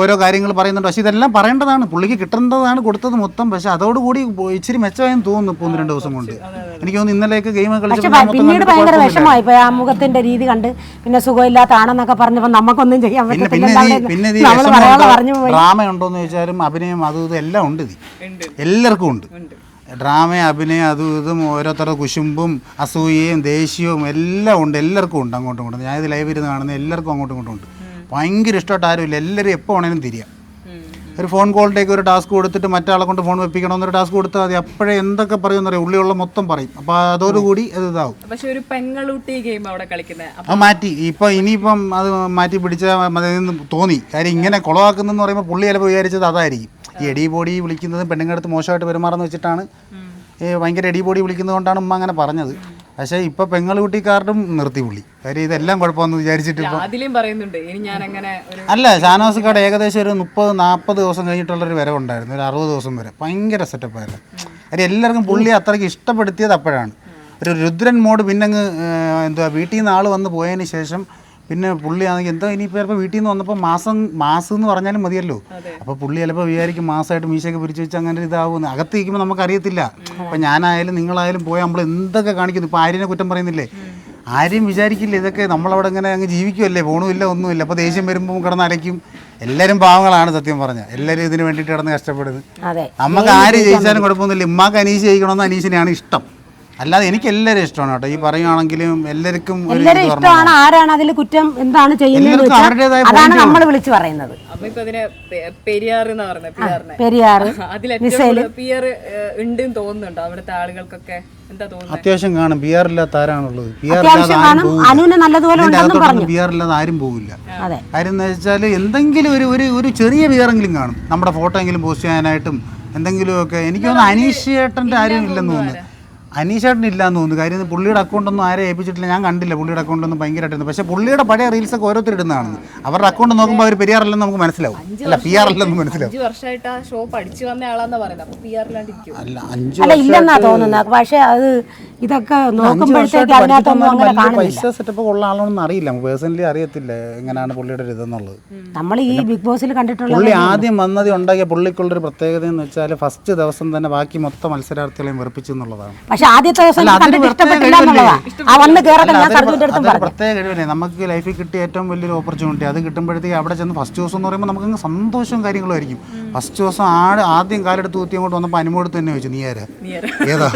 ഓരോ കാര്യങ്ങൾ പറയുന്നുണ്ട്. പക്ഷേ ഇതെല്ലാം പറയേണ്ടതാണ്. പുള്ളിക്ക് കിട്ടേണ്ടതാണ് കൊടുത്തത് മൊത്തം. പക്ഷേ അതോടുകൂടി ഇച്ചിരി മെച്ചമായെന്ന് തോന്നുന്നു ഇപ്പോൾ ഒന്ന് രണ്ട് ദിവസം കൊണ്ട്. എനിക്ക് തോന്നുന്നു ഇന്നലെയൊക്കെ ഗെയിം കളിച്ചപ്പോൾ പിന്നീട് ഭയങ്കര. വിഷമമായി. പോയി ആ മുഖത്തിന്റെ രീതി കണ്ട് പിന്നെ സുഖമില്ലാത്താണെന്നൊക്കെ പറഞ്ഞപ്പോൾ നമുക്കൊന്നും ചെയ്യാൻ പറ്റത്തില്ല. ഇത് പിന്നെ നമ്മൾ പറയാതെ പോയി. ഡ്രാമ ഉണ്ടോന്ന് ചോദിച്ചാലും അഭിനയം അതും ഇതും എല്ലാം ഉണ്ട് ഇത് ഉണ്ട്. എല്ലാവർക്കും ഉണ്ട്. ഡ്രാമ അഭിനയം അതും ഇതും ഓരോരുത്തരുടെ കുശുമ്പും അസൂയയും ദേഷ്യവും എല്ലാം ഉണ്ട്. എല്ലാവർക്കും ഉണ്ട് അങ്ങോട്ടും ഇങ്ങോട്ടും. ഞാനിത് ലൈവ് ഇരുന്ന് കാണുന്ന എല്ലാവർക്കും അങ്ങോട്ടും ഇങ്ങോട്ടും ഉണ്ട്. ഭയങ്കര ഇഷ്ടമായിട്ട് ആരുമില്ല. എല്ലാവരും എപ്പോൾ വേണേലും തിരിയാം. ഒരു ഫോൺ കോളിലേക്ക് ഒരു ടാസ്ക് കൊടുത്തിട്ട് മറ്റാളെ കൊണ്ട് ഫോൺ വെപ്പിക്കണമെന്നൊരു ടാസ്ക് കൊടുത്താൽ മതി. അപ്പോഴേ എന്തൊക്കെ പറയുമെന്നറിയാം. ഉള്ളിയുള്ള മൊത്തം പറയും. അപ്പോൾ അതോടുകൂടി അത് ഇതാവും. പക്ഷെ ഒരു പെങ്ങളൂട്ടി ഗെയിം അവിടെ കളിക്കുന്നത് മാറ്റി. ഇപ്പൊ ഇനിയിപ്പം അത് മാറ്റി പിടിച്ച മതിയെന്ന് തോന്നി. കാര്യം ഇങ്ങനെ കുളവാക്കുന്നെന്ന് പറയുമ്പോൾ പുള്ളി ചിലപ്പോൾ വിചാരിച്ചത് അതായിരിക്കും. ഈ എടി ബോഡി വിളിക്കുന്നതും പെണ്ണുങ്ങളടുത്ത് മോശമായിട്ട് പെരുമാറുന്ന വെച്ചിട്ടാണ്. ഭയങ്കര എടി ബോഡി വിളിക്കുന്നത് കൊണ്ടാണ് ഉമ്മ അങ്ങനെ പറഞ്ഞത്. പക്ഷേ ഇപ്പോൾ കാർഡും നിർത്തി പുള്ളി. കാര്യം ഇതെല്ലാം കുഴപ്പമെന്ന് വിചാരിച്ചിട്ട് ഇപ്പം അതിലും പറയുന്നുണ്ട്. ഇനി ഞാൻ അങ്ങനെ ഒരു അല്ല ഷാനവാസ് കാർഡ് ഏകദേശം ഒരു മുപ്പത് നാൽപ്പത് ദിവസം കഴിഞ്ഞിട്ടുള്ളൊരു വരവുണ്ടായിരുന്നു. ഒരു അറുപത് ദിവസം വരെ. ഭയങ്കര സെറ്റപ്പായിരുന്നു കാര്യം എല്ലാവർക്കും പുള്ളി അത്രയ്ക്ക് ഇഷ്ടപ്പെടുത്തിയത് അപ്പോഴാണ്. ഒരു രുദ്രൻ മോഡ് പിന്നെ അങ്ങ് എന്തുവാ വീട്ടിൽ നിന്ന് ആൾ വന്ന് പോയതിന് ശേഷം പിന്നെ പുള്ളി ആണെങ്കിൽ എന്താ ഇനിയിപ്പോൾ ചിലപ്പോൾ വീട്ടിൽ നിന്ന് വന്നപ്പോൾ മാസം മാസം എന്ന് പറഞ്ഞാലും മതിയല്ലോ. അപ്പോൾ പുള്ളി ചിലപ്പോൾ വിചാരിക്കും മാസമായിട്ട് മീശയൊക്കെ പിരിച്ചു വെച്ച് അങ്ങനെ ഒരു ഇതാവുമെന്ന്. അകത്ത് ഇരിക്കുമ്പോൾ നമുക്കറിയത്തില്ല. അപ്പോൾ ഞാനായാലും നിങ്ങളായാലും പോയാൽ നമ്മൾ എന്തൊക്കെ കാണിക്കുന്നു. ഇപ്പോൾ ആര്യനെ കുറ്റം പറയുന്നില്ലേ? ആരും വിചാരിക്കില്ല ഇതൊക്കെ നമ്മളവിടെ ഇങ്ങനെ അങ്ങ് ജീവിക്കുമല്ലേ ഫോണുമില്ല ഒന്നുമില്ല. അപ്പോൾ ദേഷ്യം വരുമ്പോൾ കിടന്ന് അലയ്ക്കും. എല്ലാവരും പാവങ്ങളാണ് സത്യം പറഞ്ഞ എല്ലാവരും ഇതിന് വേണ്ടിയിട്ട് കിടന്ന് കഷ്ടപ്പെടുന്നത്. അതെ. നമുക്ക് ആര് ജയിച്ചാലും കുഴപ്പമൊന്നുമില്ല. ഉമ്മാക്ക് അനീഷ് ജയിക്കണമെന്ന് അനീഷിനെയാണ് ഇഷ്ടം. അല്ലാതെ എനിക്ക് എല്ലാവരും ഇഷ്ടമാണ് കേട്ടോ. ഈ പറയുകയാണെങ്കിലും എല്ലാവർക്കും ഒരു എല്ലാവരും ഇഷ്ടമാണ് ആരാണ് അതിൽ കുറ്റം എന്താണ് ചെയ്യുന്നത് എല്ലാവർക്കും അവരുടേതായ അതാണ് നമ്മൾ വിളിച്ചു പറയുന്നത്. അപ്പൊ ഇപ്പൊ പെരിയാർ എന്നാ പിയാറിനെ പിയർ ഉണ്ട് തോന്നുന്നുണ്ടോ? അവിടുത്തെ ആളുകൾക്കൊക്കെ എന്താ തോന്നുന്നത്? അത്യാവശ്യം കാണും. ബി ആർ ഇല്ലാത്ത ആരാണുള്ളത്? ബി ആർ ഇല്ലാതെ അത്യാവശ്യം ആരും കാണും. പോകില്ല അനുവിന് നല്ലതുപോലെ ഇതിന്റെ ഉണ്ടെന്നും പറഞ്ഞു അകത്തോട്ടൊന്നും ബി ആർ ഇല്ലാതെ ആരും പോകില്ല അതെ. കാര്യം എന്ന് വെച്ചാൽ എന്തെങ്കിലും ഒരു ഒരു ഒരു ചെറിയ ബിയറെങ്കിലും കാണും. നമ്മുടെ ഫോട്ടോ എങ്കിലും പോസ്റ്റ് ചെയ്യാനായിട്ടും എന്തെങ്കിലുമൊക്കെ. എനിക്ക് തോന്നുന്നു അനീഷ് ചേട്ടന്റെ ആരും ഇല്ലെന്ന് തോന്നുന്നു. അനീഷ് ഇല്ല എന്ന് തോന്നുന്നു. കാര്യം പുള്ളിയുടെ അക്കൗണ്ടൊന്നും ആരെ ഏൽപ്പിച്ചിട്ടില്ല. ഞാൻ കണ്ടില്ല പുള്ളിയുടെ അക്കൗണ്ടൊന്നും ഭയങ്കരമായിട്ട് പക്ഷേ പുള്ളിയുടെ പഴയ റീൽസൊക്കെ ഓരോരുത്തർ ഇടുന്നതാണ് അവരുടെ അക്കൗണ്ട് നോക്കുമ്പോൾ അവർ പെരിയാറല്ലെന്ന് നമുക്ക് മനസ്സിലാവും. അല്ല പി ആർ അല്ലെന്ന് മനസ്സിലാവും. അല്ല അഞ്ച് അല്ല ഇല്ലെന്നാ തോന്നുന്നത്. പക്ഷേ അത് ഇതൊക്കെ നോക്കുമ്പോഴത്തേക്ക് അതിനകത്തൊന്നും അങ്ങനെ പൈസ സെറ്റപ്പ് ഉള്ള ആളാണെന്ന് അറിയില്ല. നമുക്ക് പേഴ്സണലി അറിയത്തില്ല എങ്ങനെയാണ് പുള്ളിയുടെ ഒരു ഇതെന്നുള്ളത്. നമ്മൾ ഈ ബിഗ് ബോസിൽ കണ്ടിട്ടുള്ള പുള്ളി ആദ്യം വന്നത് ഉണ്ടാക്കിയ പുള്ളിക്കുള്ളൊരു പ്രത്യേകത എന്ന് വെച്ചാൽ ഫസ്റ്റ് ദിവസം തന്നെ ബാക്കി മൊത്തം മത്സരാർത്ഥികളെയും വെറുപ്പിച്ചു എന്നുള്ളതാണ്. പക്ഷെ ആദ്യത്തെ ദിവസം കണ്ടിട്ട് പ്രത്യേക ഇഷ്ടപ്പെട്ടില്ല എന്നുള്ളതാ. ആ വന്ന് കയറട്ടെ ഞാൻ സർജുവിന്റെ അടുത്തും പറഞ്ഞു. പ്രത്യേക കഴിവല്ലേ? നമുക്ക് ലൈഫിൽ കിട്ടിയ ഏറ്റവും വലിയൊരു ഓപ്പർച്യൂണിറ്റി അത് കിട്ടുമ്പോഴത്തേക്ക് അവിടെ ചെന്ന് ഫസ്റ്റ് ദിവസം എന്ന് പറയുമ്പോൾ നമുക്ക് സന്തോഷവും കാര്യങ്ങളും ആയിരിക്കും. ഫസ്റ്റ് ദിവസം ആട് ആദ്യം കാലെടുത്ത് ഊത്തി അങ്ങോട്ട് വന്നപ്പോൾ അനുമോടുത്ത് തന്നെ ചോദിച്ചു നീ ആരാ ഏതാ?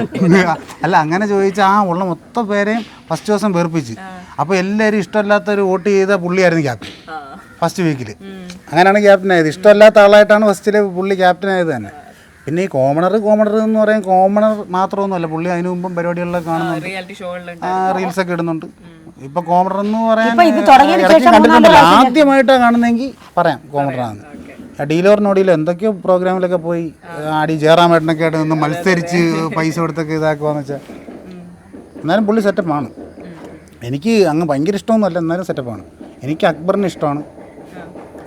അല്ല അങ്ങനെ ചോദിച്ചാൽ ആ ഉള്ള മൊത്തം പേരെയും ഫസ്റ്റ് ദിവസം വേർപ്പിച്ച് അപ്പോൾ എല്ലാവരും ഇഷ്ടമല്ലാത്ത ഒരു വോട്ട് ചെയ്ത പുള്ളിയായിരുന്നു ക്യാപ്റ്റൻ ഫസ്റ്റ് വീക്കിൽ അങ്ങനെയാണ് ക്യാപ്റ്റൻ ആയത്. ഇഷ്ടമല്ലാത്ത ആളായിട്ടാണ് ഫസ്റ്റിൽ പുള്ളി ക്യാപ്റ്റൻ ആയത് തന്നെ. പിന്നെ ഈ കോമണർ കോമണർ എന്ന് പറയാൻ കോമണർ മാത്രമൊന്നുമല്ല. പുള്ളി അതിനു മുമ്പും പരിപാടികളിലൊക്കെ കാണുന്നുണ്ട്. ആ റീൽസ് ഒക്കെ ഇടുന്നുണ്ട്. ഇപ്പൊ കോമണർ എന്ന് പറയാൻ ആദ്യമായിട്ടാ കണ്ടിട്ടുണ്ടല്ലോ ആദ്യമായിട്ടാണ് കാണുന്നതെങ്കിൽ പറയാം കോമഡറാണ് ഡീലോറിനോടിയിലോ എന്തൊക്കെയോ പ്രോഗ്രാമിലൊക്കെ പോയി ആടി ജയറാമേട്ടനൊക്കെ ആയിട്ട് നിന്ന് മത്സരിച്ച് പൈസ കൊടുത്തൊക്കെ ഇതാക്കുവാന്ന് വെച്ചാൽ എന്നാലും പുള്ളി സെറ്റപ്പാണ് എനിക്ക് അങ്ങ് ഭയങ്കര ഇഷ്ടമൊന്നുമല്ല എന്നാലും സെറ്റപ്പാണ് എനിക്ക് അക്ബറിന് ഇഷ്ടമാണ്.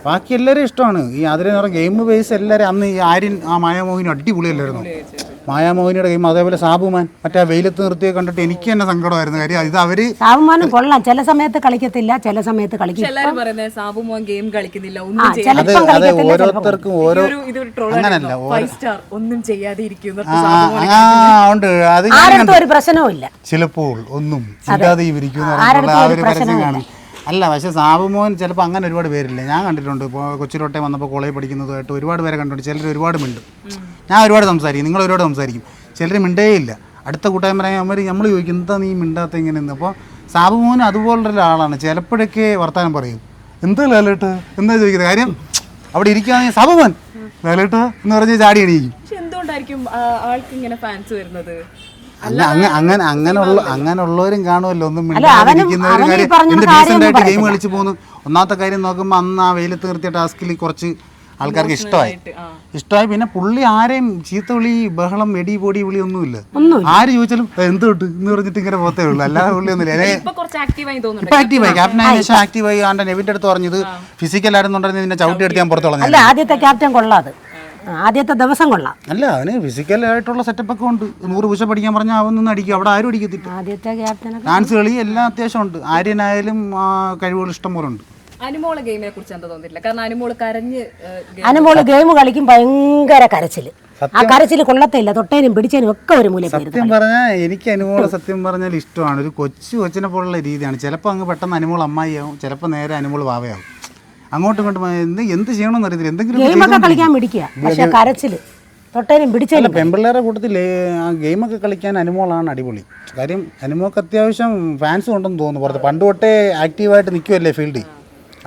ബാക്കി എല്ലാവരും ഇഷ്ടമാണ്. ഈ അതിലെന്ന് പറഞ്ഞ ഗെയിം ബേസ് എല്ലാവരും അന്ന് ഈ ആര്യൻ ആ മായാമോഹിനി അടിപൊളിയല്ലായിരുന്നു. മായാമോഹിനിയുടെ ഗെയിം അതേപോലെ സാബുമാൻ മറ്റേ ആ വെയിലത്ത് നിർത്തിയെ കണ്ടിട്ട് എനിക്ക് തന്നെ സങ്കടമായിരുന്നു. കാര്യം ഇത് അവർ സാബുമാൻ കൊള്ളാം. ചില സമയത്ത് കളിക്കത്തില്ല ചില സമയത്ത് കളിക്കും. എല്ലാരും പറയുന്നത് സാബു ഗെയിം കളിക്കുന്നില്ല ഒന്നും ചെയ്യാതെ. അത് ചിലപ്പം അത് കളിക്കത്തില്ല ചിലപ്പം. ഓരോരുത്തർക്കും ഓരോ ഒരു troll അങ്ങനല്ല ആയിരുന്നു. ഓരോ ഒന്നും ചെയ്യാതെ ഇരിക്കുന്നു ആ ആ, ഉണ്ട്. അത് ആരടുത്തും ഒരു പ്രശ്നവും ഇല്ല. ചിലപ്പോൾ ഒന്നും ചിന്താതെ ഇരിക്കും എന്ന് പറഞ്ഞിട്ടുള്ള ആ ഒരു പരസ്യം കാണും. അല്ല പക്ഷെ സാബുമോൻ ചിലപ്പോൾ അങ്ങനെ ഒരുപാട് പേരില്ല? ഞാൻ കണ്ടിട്ടുണ്ട്. ഇപ്പോൾ കൊച്ചിലോട്ടെ വന്നപ്പോൾ കോളേജ് പഠിക്കുന്നതായിട്ട് ഒരുപാട് പേരെ കണ്ടിട്ടുണ്ട്. ചിലർ ഒരുപാട് മിണ്ടും. ഞാൻ ഒരുപാട് സംസാരിക്കും. നിങ്ങൾ ഒരുപാട് സംസാരിക്കും. ചിലർ മിണ്ടേയില്ല. അടുത്ത കൂട്ടായ്മ അവർ നമ്മൾ ചോദിക്കും എന്താ നീ മിണ്ടാത്ത ഇങ്ങനെ എന്ന് അപ്പോൾ സാബുമോൻ അതുപോലുള്ള ഒരാളാണ് ചിലപ്പോഴൊക്കെ വർത്താനം പറയും. എന്താ ലാലേട്ട്? എന്താ ചോദിക്കുന്നത് കാര്യം അവിടെ ഇരിക്കുകയാണെങ്കിൽ സാബുമോൻ ലാലേട്ട് എന്ന് പറഞ്ഞ് ചാടി എണീക്കും. എന്തുകൊണ്ടായിരിക്കും ആൾക്ക് ഇങ്ങനെ ഫാൻസ് വരുന്നത്? അല്ല അങ്ങ- അങ്ങനെ അങ്ങനെയുള്ള അങ്ങനെയുള്ളവരും കാണുമല്ലോ ഒന്നും മിണ്ടാതിരിക്കുന്നവരും ഗെയിം കളിച്ചു പോകുന്നു? ഒന്നാമത്തെ കാര്യം നോക്കുമ്പോൾ അന്ന് ആ വെയിലത്ത് നിർത്തിയ ടാസ്കിൽ കുറച്ച് ആൾക്കാർക്ക് ഇഷ്ടമായി. ഇഷ്ടമായി. പിന്നെ പുള്ളി ആരെയും ചീത്ത വിളി ബഹളം വെടി പൊടി വിളി ഒന്നും ഇല്ല ആര് ചോദിച്ചാലും എന്ത് തൊട്ട്? എന്ന് പറഞ്ഞിട്ട് ഇങ്ങനെ പോത്തേ ഉള്ളൂ. അല്ലാതെ പുള്ളി ഒന്നുമില്ല. ഇപ്പൊ കുറച്ച് ആക്റ്റീവായി ആക്റ്റീവായി ക്യാപ്റ്റനായ ശേഷം ആക്റ്റീവായി ആണ്ട് നെവിന്റെ അടുത്ത് പറഞ്ഞത് ഫിസിക്കൽ ആയിരുന്നു നിന്നെ ചവിട്ടി എടുത്ത് ഞാൻ പുറത്തോളം ആദ്യത്തെ ക്യാപ്റ്റൻ കൊള്ളാം അത്. ആ, ആദ്യത്തെ ദിവസം കൊള്ളാം. അല്ല അവന് ഫിസിക്കൽ ആയിട്ടുള്ള സെറ്റപ്പ് ഒക്കെ ഉണ്ട്. നൂറ് പുഷ പഠിക്കാൻ പറഞ്ഞാൽ അവനൊന്നും അടിക്കും. അവിടെ ആരും അടിക്കത്തില്ല. ആദ്യത്തെ ക്യാപ്റ്റനൊക്കെ ഡാൻസ് കളി എല്ലാം അത്യാവശ്യം ഉണ്ട്. ആര്യനായാലും കഴിവുകൾ ഇഷ്ടം പോലെ ഉണ്ട്. അനുമോൾ ഗെയിമിനെ കുറിച്ച് എന്താ തോന്നിയില്ല കാരണം അനുമോൾ കരഞ്ഞ് അനുമോൾ ഗെയിം കളിക്കും ഭയങ്കര കരച്ചിൽ. ആ കരച്ചിൽ കൊള്ളത്തില്ല. തൊട്ടേനും പിടിച്ചേനും ഒക്കെ ഒരു മൂല സത്യം പറഞ്ഞാൽ എനിക്ക് അനുമോളെ സത്യം പറഞ്ഞാൽ ഇഷ്ടമാണ്. ഒരു കൊച്ചു കൊച്ചിനെ പോലുള്ള രീതിയാണ്. ചിലപ്പോൾ അങ്ങ് പെട്ടെന്ന് അനുമോൾ അമ്മായിയാവും ചിലപ്പോൾ നേരെ അനുമോൾ വാവയാവും. അങ്ങോട്ടും ഇങ്ങോട്ടും എന്ത് ചെയ്യണം ചെയ്യണമെന്ന് അറിയത്തില്ല. എന്തെങ്കിലും ഒക്കെ കളിക്കാൻ പിടിക്കുക. പക്ഷെ കരച്ചിൽ. തൊട്ടേനും പെമ്പിള്ളേരുടെ കൂട്ടത്തിൽ ആ ഗെയിമൊക്കെ കളിക്കാൻ അനുമോളാണ് അടിപൊളി. കാര്യം അനുമോക്ക് അത്യാവശ്യം ഫാൻസ് ഉണ്ടെന്ന് തോന്നുന്നു. പുറത്ത് പണ്ട് തൊട്ടേ ആക്റ്റീവായിട്ട് നിൽക്കുമല്ലേ ഫീൽഡിൽ.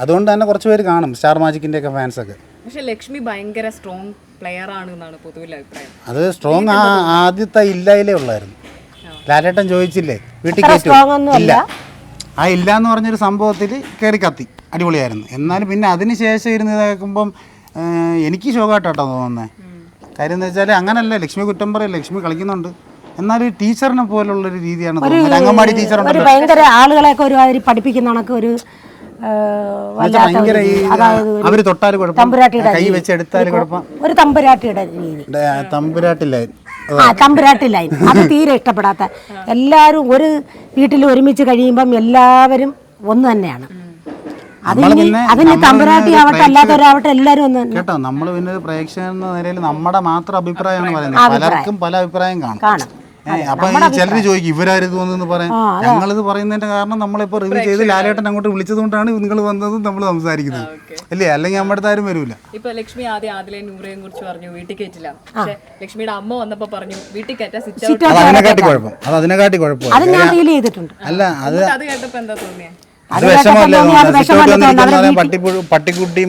അതുകൊണ്ട് തന്നെ കുറച്ച് പേര് കാണും സ്റ്റാർ മാജിക്കിന്റെ ഒക്കെ ഫാൻസൊക്കെ. പക്ഷേ ലക്ഷ്മി ഭയങ്കര സ്ട്രോങ് പ്ലെയർ ആണ് എന്നാണ് പൊതുവിലെ അഭിപ്രായം. അത് സ്ട്രോങ് ആ ആദ്യത്തെ ഇല്ലായിലേ ഉള്ളായിരുന്നു. ലാലേട്ടൻ ചോദിച്ചില്ലേ വീട്ടിൽ ഒന്നും ഇല്ല. ആ ഇല്ല എന്ന് പറഞ്ഞൊരു സംഭവത്തിൽ കയറി കത്തി. അടിപൊളിയായിരുന്നു. എന്നാലും പിന്നെ അതിന് ശേഷം ഇരുന്ന് കേൾക്കുമ്പം എനിക്ക് ശോകമായിട്ടാട്ടോ തോന്നുന്നത് കാര്യം എന്ന് വെച്ചാൽ അങ്ങനല്ല ലക്ഷ്മി കുറ്റം പറയും ലക്ഷ്മി കളിക്കുന്നുണ്ട്. എന്നാലും ടീച്ചറിനെ പോലുള്ള ഒരു രീതിയാണ് തോന്നുന്നത് അംഗൻവാടി ടീച്ചർ ഒരു ഭയങ്കര ആളുകളെയൊക്കെ ഒരുമാതിരി പഠിപ്പിക്കുന്ന കണക്ക് ഒരു ഒരു ഭയങ്കര ഈ ഒരു അവർ തൊട്ടാൽ കുഴപ്പം. തമ്പുരാട്ടിയുടെ കൈ വെച്ച് എടുത്താൽ കുഴപ്പം. ഒരു തമ്പുരാട്ടിയുടെ രീതി. തമ്പുരാട്ടില്ല ആ തമ്പുരാട്ടി ലൈൻ. അത് തീരെ ഇഷ്ടപ്പെടാത്ത. എല്ലാവരും ഒരു വീട്ടിൽ ഒരുമിച്ച് കഴിയുമ്പം എല്ലാവരും ഒന്ന് തന്നെയാണ്. അതിന് തമ്പുരാട്ടി പിന്നെ ആവട്ടെ അല്ലാത്തവരാവട്ടെ എല്ലാവരും ഒന്ന് തന്നെ കേട്ടോ നമ്മൾ പിന്നെ ഒരു പ്രേക്ഷകൻ എന്ന നിലയിൽ നമ്മുടെ മാത്രം അഭിപ്രായമാണ് പറയുന്നത്. പലർക്കും പല അഭിപ്രായം കാണും. കാണും. അപ്പൊ ചിലർ ചോദിക്കും ഇവരാരും തോന്നുന്നു പറയാൻ? ഞങ്ങളിത് പറയുന്നതിന്റെ കാരണം നമ്മളിപ്പോ റിവ്യൂ ചെയ്ത് ലാലേട്ടൻ അങ്ങോട്ട് വിളിച്ചതുകൊണ്ടാണ് നിങ്ങൾ വന്നത് നമ്മൾ സംസാരിക്കുന്നത്. അല്ലേ? അല്ലെങ്കിൽ നമ്മുടെ ആരും വരൂല. ഇപ്പൊ ലക്ഷ്മി ആദ്യം ആദിലെ നൂറയെ കുറിച്ച് പറഞ്ഞു വീട്ടിൽ കയറ്റില്ല. പക്ഷെ ലക്ഷ്മിയുടെ അമ്മ വന്നപ്പോ പറഞ്ഞു വീട്ടിൽ കയറ്റാ സിറ്റ് അത് അതിനെക്കാട്ടി കുഴപ്പം. അത് അതിനെക്കാട്ടി കുഴപ്പം അത് ഞാൻ ഫീൽ ചെയ്തിട്ടുണ്ട്. അല്ല അത് അത് കേട്ടപ്പോ എന്താ തോന്നിയേ?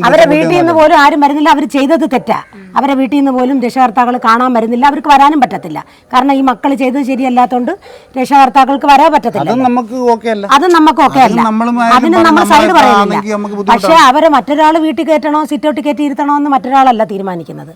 അവരെ വീട്ടിൽ നിന്ന് പോലും ആരും വരുന്നില്ല. അവർ ചെയ്തത് തെറ്റാ. അവരെ വീട്ടിൽ നിന്ന് പോലും രക്ഷകർത്താക്കൾ കാണാൻ വരുന്നില്ല. അവർക്ക് വരാനും പറ്റത്തില്ല. കാരണം ഈ മക്കൾ ചെയ്തത് ശരിയല്ലാത്തോണ്ട് രക്ഷകർത്താക്കൾക്ക് വരാൻ പറ്റത്തില്ല. അത് നമുക്ക് ഓക്കെ അല്ല. അതും അതിന് നമ്മൾ സൈഡ് പറയുന്നില്ല. പക്ഷെ അവരെ മറ്റൊരാൾ വീട്ടിൽ കയറ്റണോ സിറ്റൗട്ട് കയറ്റി ഇരുത്തണോ എന്ന് മറ്റൊരാളല്ല തീരുമാനിക്കുന്നത്.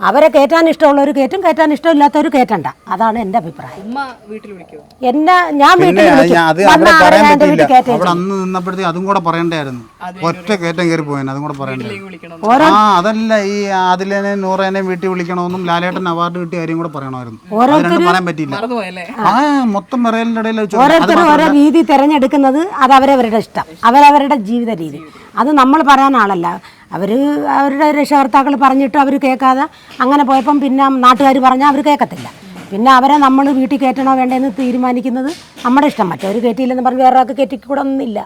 അവരെ കയറ്റാൻ ഇഷ്ടമുള്ളവർ കയറ്റും കയറ്റാൻ ഇഷ്ടമില്ലാത്തവർ കയറ്റണ്ട അതാണ് എന്റെ അഭിപ്രായം. ഉമ്മ വീട്ടിൽ വിളിക്കോ? എന്നെ ഞാൻ വീട്ടിൽ വിളിക്കും. ഞാൻ- അത് വന്ന അവിടെ ആളെ പറയാൻ ഞാൻ എന്റെ പറ്റില്ല കയറ്റേ അവിടെ അന്ന് നിന്നപ്പോഴത്തേക്ക് അതും കൂടെ പറയണ്ടായിരുന്നു. ഒറ്റ കയറ്റം കയറി പോയാൽ അതും കൂടെ പറയണ്ടായിരുന്നു. വിളിക്കണം. ആ അതല്ല ഈ ആദിലനെ നൂറേനെ വീട്ടിൽ വിളിക്കണമെന്നും ലാലേട്ടൻ അവാർഡ് കിട്ടിയ കാര്യം കൂടെ പറയണമായിരുന്നു. അത് രണ്ടും പറയാൻ പറ്റിയില്ല. മറന്നുപോയല്ലേ? ആ. മൊത്തം വിറയലിന്റെ ഇടയിൽ വെച്ച് ഓരോരുത്തരും ഓരോ രീതി തിരഞ്ഞെടുക്കുന്നത് അത് അവരവരുടെ ഇഷ്ടം. അവരവരുടെ ജീവിത രീതി. അത് നമ്മൾ പറയാൻ ആളല്ല. അവർ അവരുടെ രക്ഷകർത്താക്കൾ പറഞ്ഞിട്ട് അവർ കേൾക്കാതെ അങ്ങനെ പോയപ്പം പിന്നെ നാട്ടുകാർ പറഞ്ഞാൽ അവർ കേൾക്കത്തില്ല. പിന്നെ അവരെ നമ്മൾ വീട്ടിൽ കയറ്റണോ വേണ്ടതെന്ന് തീരുമാനിക്കുന്നത് നമ്മുടെ ഇഷ്ടം. മറ്റവർ കയറ്റിയില്ലെന്ന് പറഞ്ഞ് വേറെ ആൾക്ക് കയറ്റിക്കൂടെ ഒന്നുമില്ല